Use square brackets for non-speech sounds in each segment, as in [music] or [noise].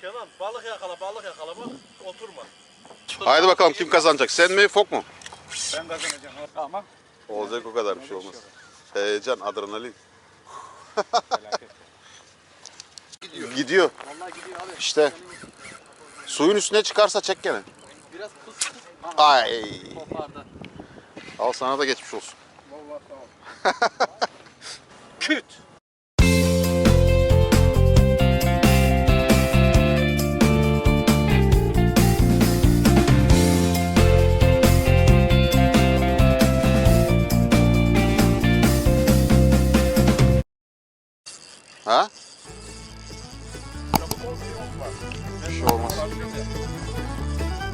Kenan balık yakala balık yakala bak oturma. Haydi bakalım kim kazanacak? Sen mi Fok mu? Ben kazanacağım ama Olacak o kadar bir şey olmaz. Heyecan, adrenalin. gidiyor. Gidiyor. Vallahi gidiyor abi. İşte. Suyun üstüne çıkarsa çek gene. Biraz pıs pıs. Ay. Kopardı. Al sana da geçmiş olsun. Vallahi tamam. [laughs] Küt. Ha? Bir şey olmaz.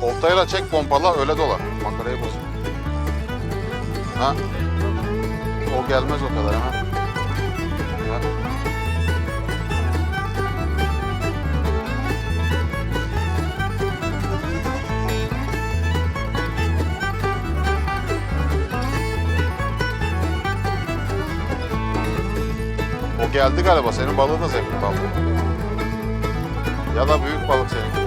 Oltayla çek pompala öyle dola. Makarayı boz. Ha? O gelmez o kadar ha? O geldi galiba. Senin balığın da zevkli kaldı. Ya da büyük balık senin.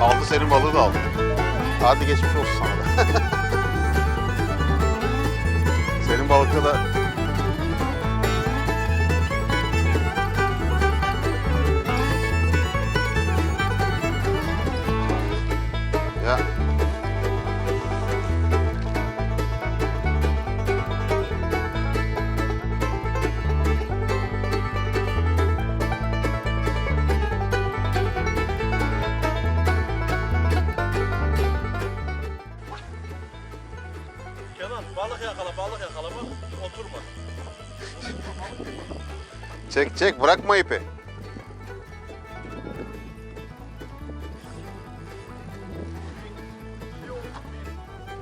Aldı senin balığı da aldı. Hadi geçmiş olsun sana da. [laughs] senin balıkta da çek bırakma ipi.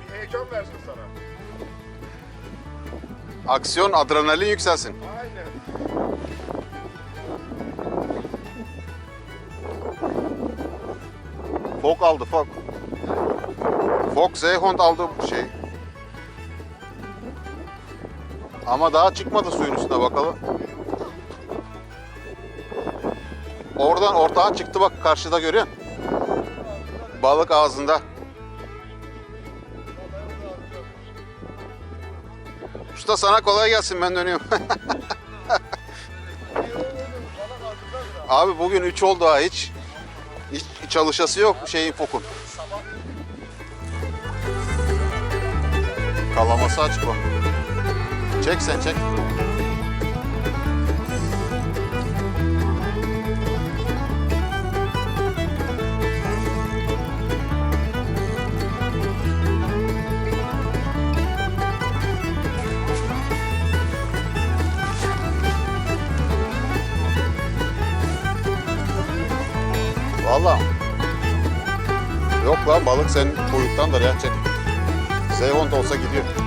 Bir heyecan versin sana. Aksiyon, adrenalin yükselsin. Aynen. Fok aldı Fok. Fok Zeyhond aldı bu şey. Ama daha çıkmadı suyun üstüne bakalım. Oradan ortağa çıktı bak karşıda görüyor? Balık ağzında. Usta sana kolay gelsin ben dönüyorum. [laughs] Abi bugün 3 oldu ha hiç. Hiç çalışası yok şeyin fokun. Kalaması açık o. Çek sen çek. Valla. Yok lan balık senin kuyruktandır ya çek. Olsa gidiyor.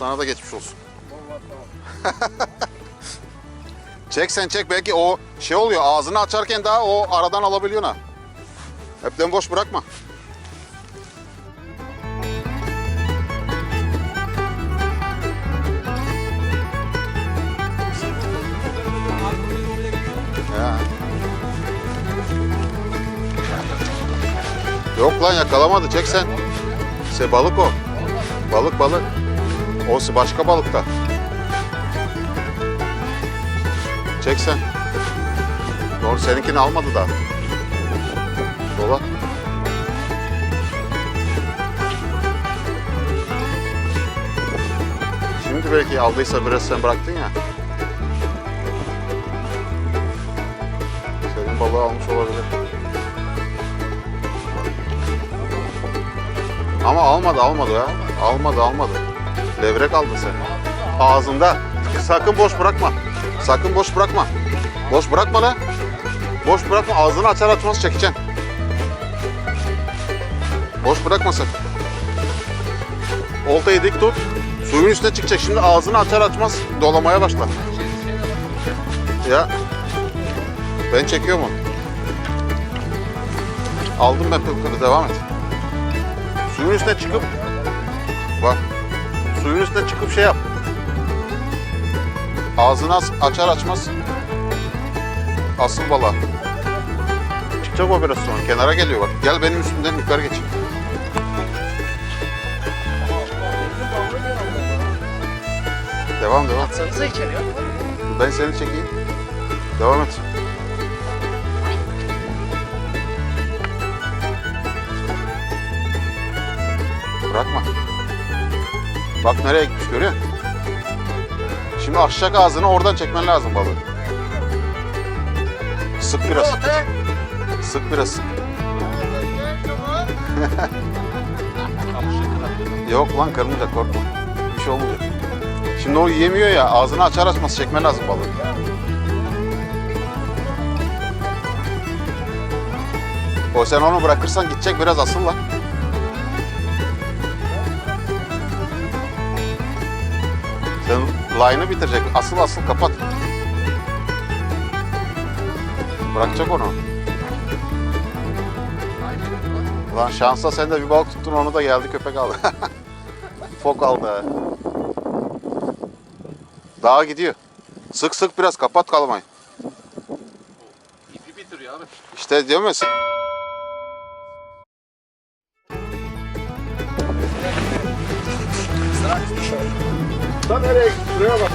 Sana da geçmiş olsun. [laughs] Çek sen çek belki o şey oluyor ağzını açarken daha o aradan alabiliyorsun ha. Hepten boş bırakma. Yok lan yakalamadı çek sen. Se balık o. Balık balık. O başka balıkta. Çek sen. Doğru seninkini almadı da. Dola. Şimdi belki aldıysa biraz sen bıraktın ya. Senin balığı almış olabilir. Ama almadı almadı ya. Almadı almadı. Levrek aldı sen. Ağzında. Sakın boş bırakma. Sakın boş bırakma. Boş bırakma lan. Boş bırakma ağzını açar açmaz çekeceksin. Boş bırakma sakın. Oltayı dik tut. Suyun üstüne çıkacak. Şimdi ağzını açar açmaz dolamaya başla. Ya. Ben çekiyorum onu. Aldım ben pırpırı devam et. Suyun üstüne çıkıp bak suyun üstüne çıkıp şey yap. Ağzını as- açar açmaz asıl balığa. Çıkacak o biraz sonra. Kenara geliyor bak. Gel benim üstümden yukarı geç. Devam devam. Atsanıza içeri ya. Ben seni çekeyim. Devam et. Bırakma. Bak nereye gitmiş görüyor musun? Şimdi açacak ağzını oradan çekmen lazım balığı. Sık biraz. Sık biraz sık. [laughs] Yok lan kırmayacak korkma. Bir şey olmayacak. Şimdi o yemiyor ya ağzını açar açmaz çekmen lazım balığı. O sen onu bırakırsan gidecek biraz asıl lan. Sen line'ı bitirecek. Asıl asıl kapat. Bırakacak onu. Lan şansa sen de bir balık tuttun onu da geldi köpek aldı. [laughs] Fok aldı. ha. Daha gidiyor. Sık sık biraz kapat kalmayı. İpi bitiriyor abi. İşte diyor musun? Şuraya bak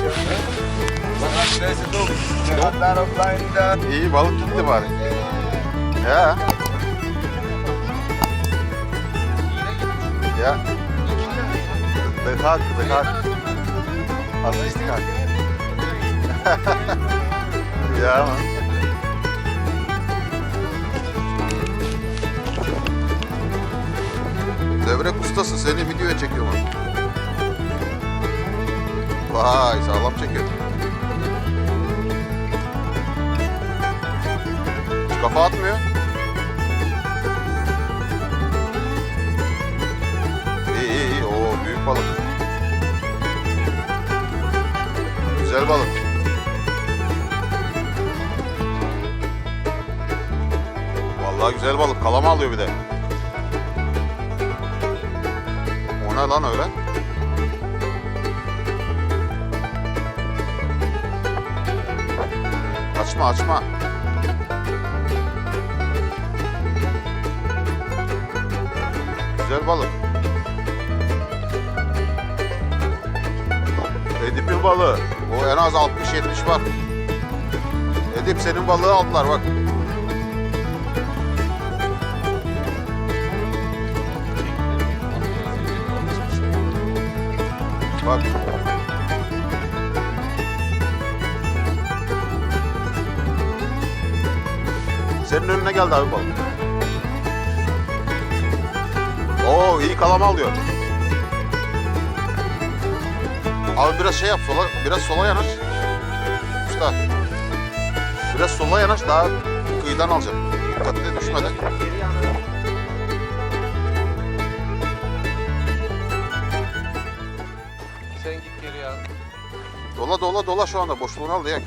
ya. İyi balık gitti bari. Ya. Ya. Dıkak, dıkak. Asist dıkak. [laughs] ya. Devrek ustası seni videoya çekiyorum. Vay sağlam çekiyor. Hiç kafa atmıyor. İyi iyi iyi. Büyük balık. Güzel balık. Vallahi güzel balık. Kalama alıyor bir de. O ne lan öyle? Açma açma. Güzel balık. Edip'in balığı. O en az 60-70 var. Edip senin balığı aldılar bak. Bak. Senin önüne geldi abi balık. Oo iyi kalama alıyor. Abi biraz şey yap sola, biraz sola yanaş. Usta. Biraz sola yanaş daha kıyıdan alacağım. Dikkatli düşmeden. Sen git geri ya. Dola dola dola şu anda boşluğunu al yak.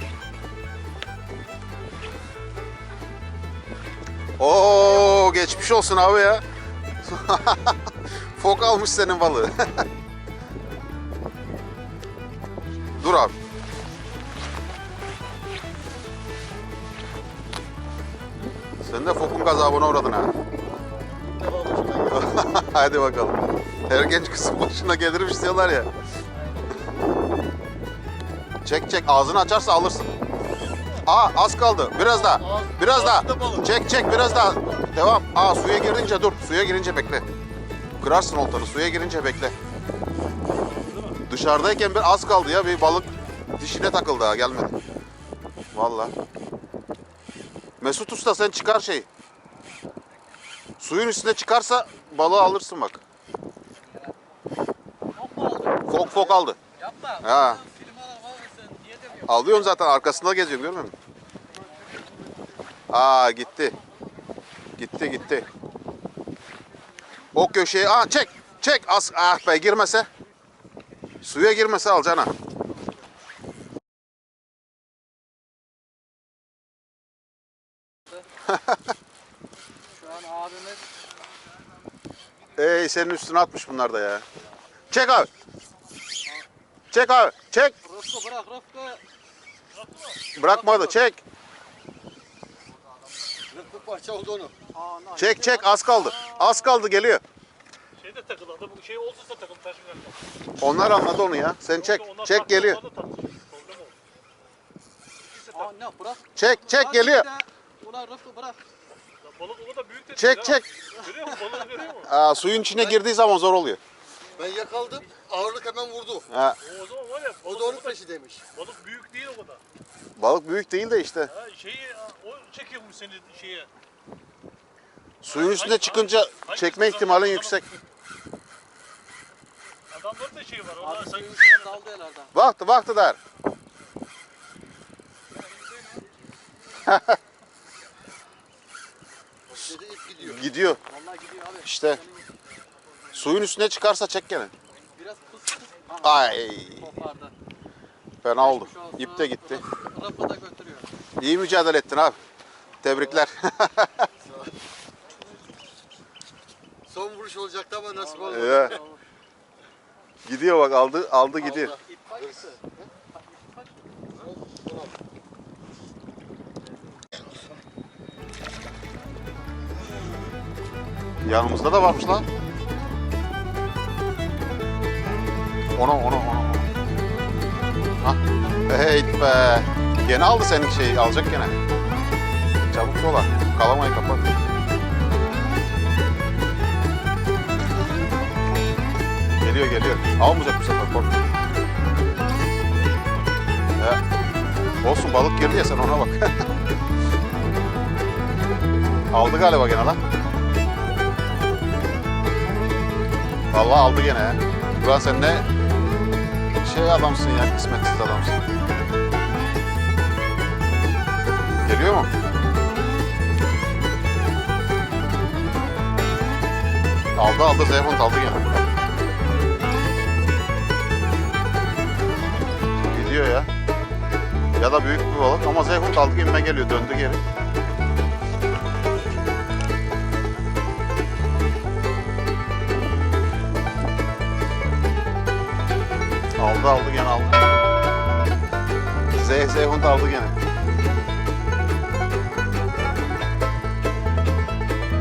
Oo geçmiş olsun abi ya. [laughs] Fok almış senin balığı. [laughs] Dur abi. Sen de fokun gazabına uğradın ha. [laughs] Hadi bakalım. Her genç kızın başına gelirmiş diyorlar ya. Çek çek ağzını açarsa alırsın. Aa az kaldı. Biraz daha. Biraz daha. Çek çek biraz daha. Devam. Aa suya girince dur. Suya girince bekle. Kırarsın oltanı. Suya girince bekle. Dışarıdayken bir az kaldı ya. Bir balık dişine takıldı ha gelmedi. Vallahi. Mesut Usta sen çıkar şey. Suyun üstüne çıkarsa balığı alırsın bak. Fok fok aldı. Yapma. Ha. Alıyorum zaten arkasında geziyorum görmüyor musun? Aa gitti. Gitti gitti. O köşeye aa çek. Çek az ah be girmese. Suya girmese al cana. Şu [laughs] an abimiz Ey senin üstüne atmış bunlar da ya. Çek abi. Çek abi. Çek. Rıfkı bırak Rıfkı. Bırakmadı. Çek. Rıfkı parça oldu onu. Çek çek az kaldı. Az kaldı geliyor. Şeyde takılı adam şey olursa takılı taşınırlar. Onlar anladı onu ya. Sen çek. Çek geliyor. Problem oldu. Aa, ne bırak. Çek çek geliyor. bir de. Ulan Rıfkı bırak. Ya Balık o kadar büyük de Çek değil çek. ha. Görüyor musun? Balığı görüyor musun? Aa, suyun içine girdiği zaman zor oluyor. Ben yakaladım. Ağırlık hemen vurdu. Ha, O zaman var ya O da onun o kadar, peşindeymiş. balık büyük değil o kadar. balık büyük değil de işte. Ha, şeyi o çekiyormuş seni şeye. Suyun üstüne çıkınca çekme ihtimalin yüksek. Adamların da şeyi var. Onlar Abi sanki suyun içine daldı herhalde. Baktı baktı der. Dedi ip gidiyor. Gidiyor. Vallahi gidiyor abi. İşte. Suyun üstüne çıkarsa çek gene. Biraz pıs pıs. Aha, Ay Kopardı. fena oldu. İp de gitti. Rıfkı da götürüyor. İyi mücadele ettin abi. Tebrikler. [laughs] Son vuruş olacaktı ama nasip olmadı. Ya. gidiyor bak aldı aldı gidiyor. İp kaçtı. Yanımızda da varmış lan. Ona ona ona. Hah. Hey be. Gene aldı senin şeyi. Alacak gene. Çabuk dola. Kalamayı kapat. Geliyor geliyor. Almayacak bu sefer korkma. Ya. Olsun balık girdi ya sen ona bak. [laughs] aldı galiba gene lan. Vallahi aldı gene. Ulan sen ne şey adamsın ya, kısmetsiz adamsın. Geliyor mu? Aldı aldı, Zeyhont aldı gene. Gidiyor ya. Ya da büyük bir balık ama Zeyhont aldı gibime geliyor, döndü geri. Aldı aldı gene aldı. Zeh Zeyhund aldı gene.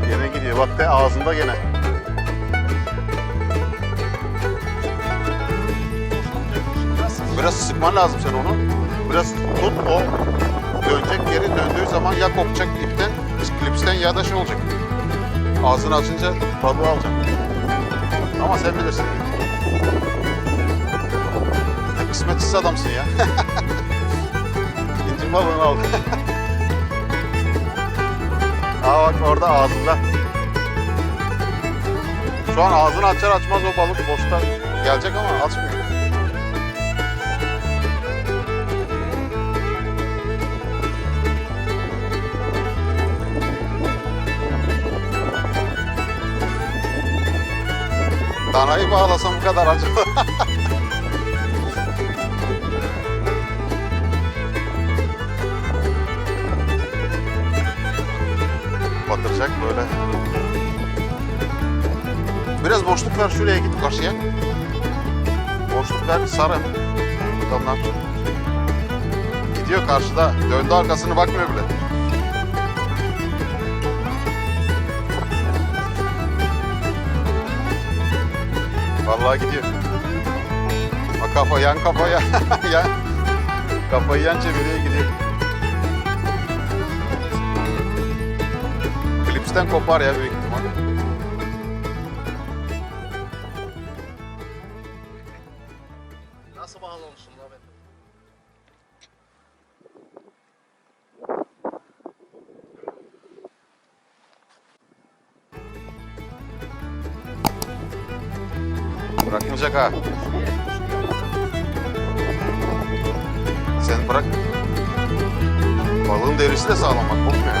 Gene gidiyor. Bak de ağzında gene. Biraz sıkman lazım sen onu. Biraz tut o. Dönecek geri döndüğü zaman ya kopacak ipten, klipsten ya da şey olacak. Ağzını açınca balığı alacak. Ama sen bilirsin. Kısmetsiz adamsın ya. İnci balığını aldı. Aa bak orada ağzında. Şu an ağzını açar açmaz o balık boşta gelecek ama açmıyor. Danayı bağlasam bu kadar acı. [laughs] batıracak böyle. Biraz boşluk ver şuraya git karşıya. Boşluk ver sarı. Tamam. Gidiyor karşıda. Döndü arkasını bakmıyor bile. Vallahi gidiyor. Bak kafa yan kafaya. [laughs] yan. Kafayı yan çeviriyor gidiyor. Klipsten kopar ya büyük ihtimal. Nasıl bağlamışsın abi? Bırakmayacak ha. Sen bırak. Balığın derisi de sağlam bak kopmuyor.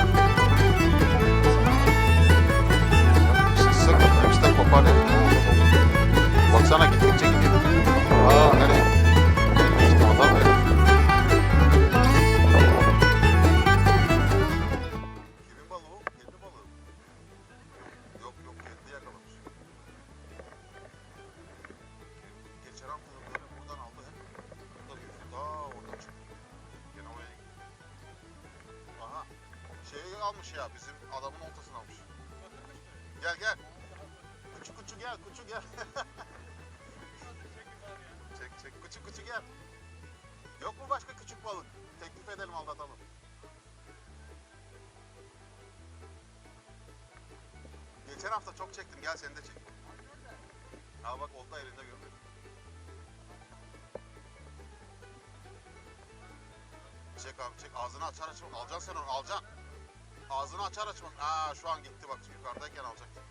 Hafta çok çektim. Gel seni de çek. Ha bak olta elinde görmedim. Çek abi çek. Ağzını açar açmaz. Alacaksın sen onu alacaksın. Ağzını açar açmaz. Aa şu an gitti bak yukarıdayken alacaktım.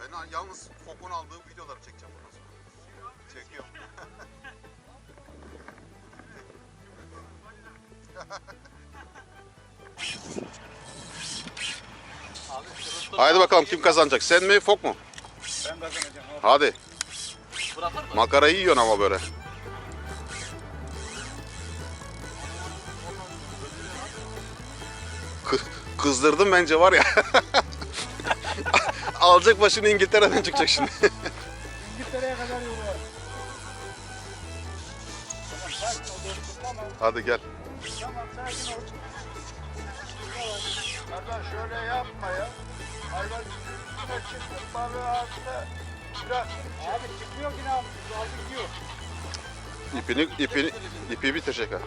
Ben yalnız Fok'un aldığı videoları çekeceğim bundan sonra. Çekiyorum. [laughs] [laughs] Haydi bakalım kim kazanacak? Sen mi Fok mu? Ben kazanacağım. Hadi. Bırakır mı? Makarayı yiyorsun ama böyle. Kı- Kızdırdım bence var ya. [laughs] Alacak başını İngiltere'den çıkacak şimdi. İngiltere'ye kadar yolu. Hadi gel. Tamam sakin ol. Şöyle yapma ya. Hayvan üstüne çıktın balığı ağzına. Bırak. Abi çıkmıyor yine abi. Aldı gidiyor. İpini, ipini, ipi bitirecek ha.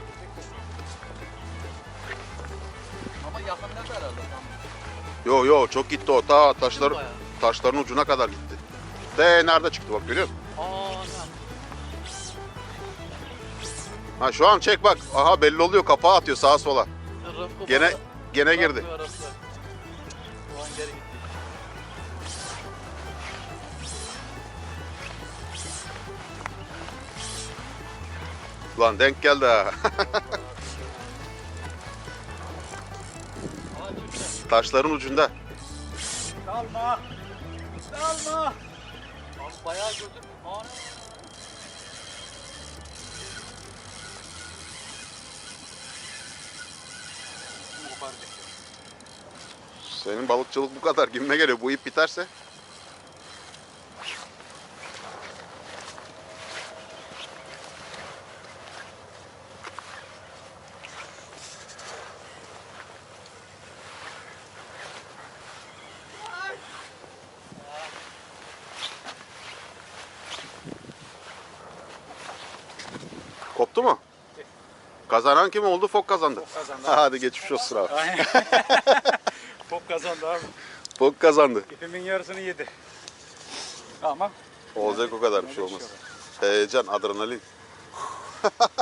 Ama yakınlarda herhalde. Yo yo çok gitti o. Ta taşlar, Bayağı. taşların ucuna kadar gitti. De nerede çıktı bak görüyor musun? Aa? Ha şu an çek bak. Aha belli oluyor kapağı atıyor sağa sola. Gene gene girdi. Rıfkı arası. Şu an geri gitti. Lan denk geldi ha. Taşların ucunda. Kalma. Kalma. Abi bayağı gördüm. Senin balıkçılık bu kadar gibime geliyor. Bu ip biterse. Koptu mu? Kazanan kim oldu? Fok kazandı. kazandı. Hadi geçmiş olsun abi. Aynen. [laughs] Top kazandı abi. Fok kazandı. İpimin yarısını yedi. Ama Olacak o kadar bir şey olmaz. Heyecan, adrenalin. [laughs]